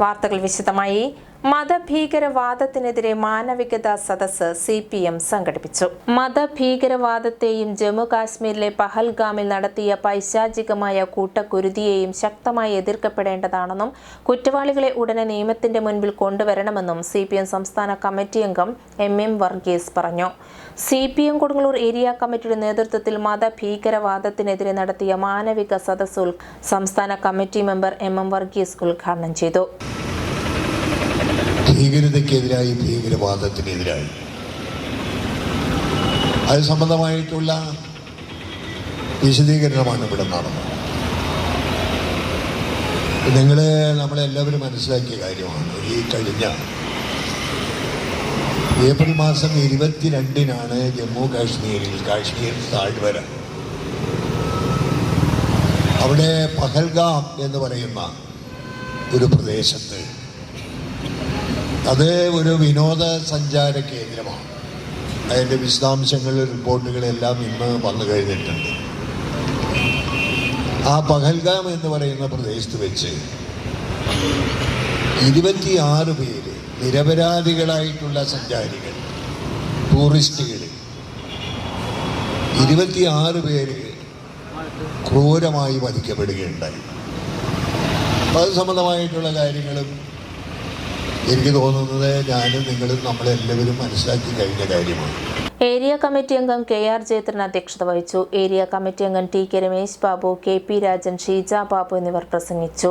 വാർത്തകൾ വിശദമായി. മതഭീകരവാദത്തിനെതിരെ മാനവികത സദസ് സി പി എം സംഘടിപ്പിച്ചു. മതഭീകരവാദത്തെയും ജമ്മു കാശ്മീരിലെ പഹൽഗാമിൽ നടത്തിയ പൈശാചികമായ കൂട്ടക്കുരുതിയെയും ശക്തമായി എതിർക്കപ്പെടേണ്ടതാണെന്നും കുറ്റവാളികളെ ഉടനെ നിയമത്തിന്റെ മുൻപിൽ കൊണ്ടുവരണമെന്നും സി പി എം സംസ്ഥാന കമ്മിറ്റി അംഗം എം എം വർഗീസ് പറഞ്ഞു. C P M Kodungallur area കമ്മിറ്റിയുടെ നേതൃത്വത്തിൽ മതഭീകരവാദത്തിനെതിരെ നടത്തിയ മാനവിക സദസ്സ് സംസ്ഥാന committee member M M Varghese ഉദ്ഘാടനം ചെയ്തു. ഭീകരതയ്ക്കെതിരായി ഭീകരവാദത്തിനെതിരായി. അത് സംബന്ധമായിട്ടുള്ള വിശദീകരണമാണ് ഇവിടെ നടന്നത്. നിങ്ങൾ നമ്മളെല്ലാവരും മനസ്സിലാക്കിയ കാര്യമാണ്. ഈ കഴിഞ്ഞ ഏപ്രിൽ മാസം ഇരുപത്തിരണ്ടിനാണ് ജമ്മു കാശ്മീരിൽ കാശ്മീർ താഴ്വര. അവിടെ പഹൽഗാം എന്ന് പറയുന്ന ഒരു പ്രദേശത്ത് അത് ഒരു വിനോദസഞ്ചാര കേന്ദ്രമാണ്. അതിന്റെ വിശദാംശങ്ങൾ റിപ്പോർട്ടുകളെല്ലാം ഇന്ന് വന്നു കഴിഞ്ഞിട്ടുണ്ട്. ആ പഹൽഗാം എന്ന് പറയുന്ന പ്രദേശത്ത് വെച്ച് ഇരുപത്തിയാറ് പേര് നിരപരാധികളായിട്ടുള്ള സഞ്ചാരികൾ ടൂറിസ്റ്റുകൾ ഇരുപത്തിയാറ് പേര് ക്രൂരമായി വധിക്കപ്പെടുകയുണ്ടായി. അത് സംബന്ധമായിട്ടുള്ള കാര്യങ്ങളും എനിക്ക് തോന്നുന്നത് ഞാനും നിങ്ങളും നമ്മളെല്ലാവരും മനസ്സിലാക്കി കഴിഞ്ഞ കാര്യമാണ്. ഏരിയ കമ്മിറ്റി അംഗം കെ ആർ ജയത്രൻ അധ്യക്ഷത വഹിച്ചു. ഏരിയ കമ്മിറ്റി അംഗം T K Ramesh Babu K P Rajan Sheeja Babu എന്നിവർ പ്രസംഗിച്ചു.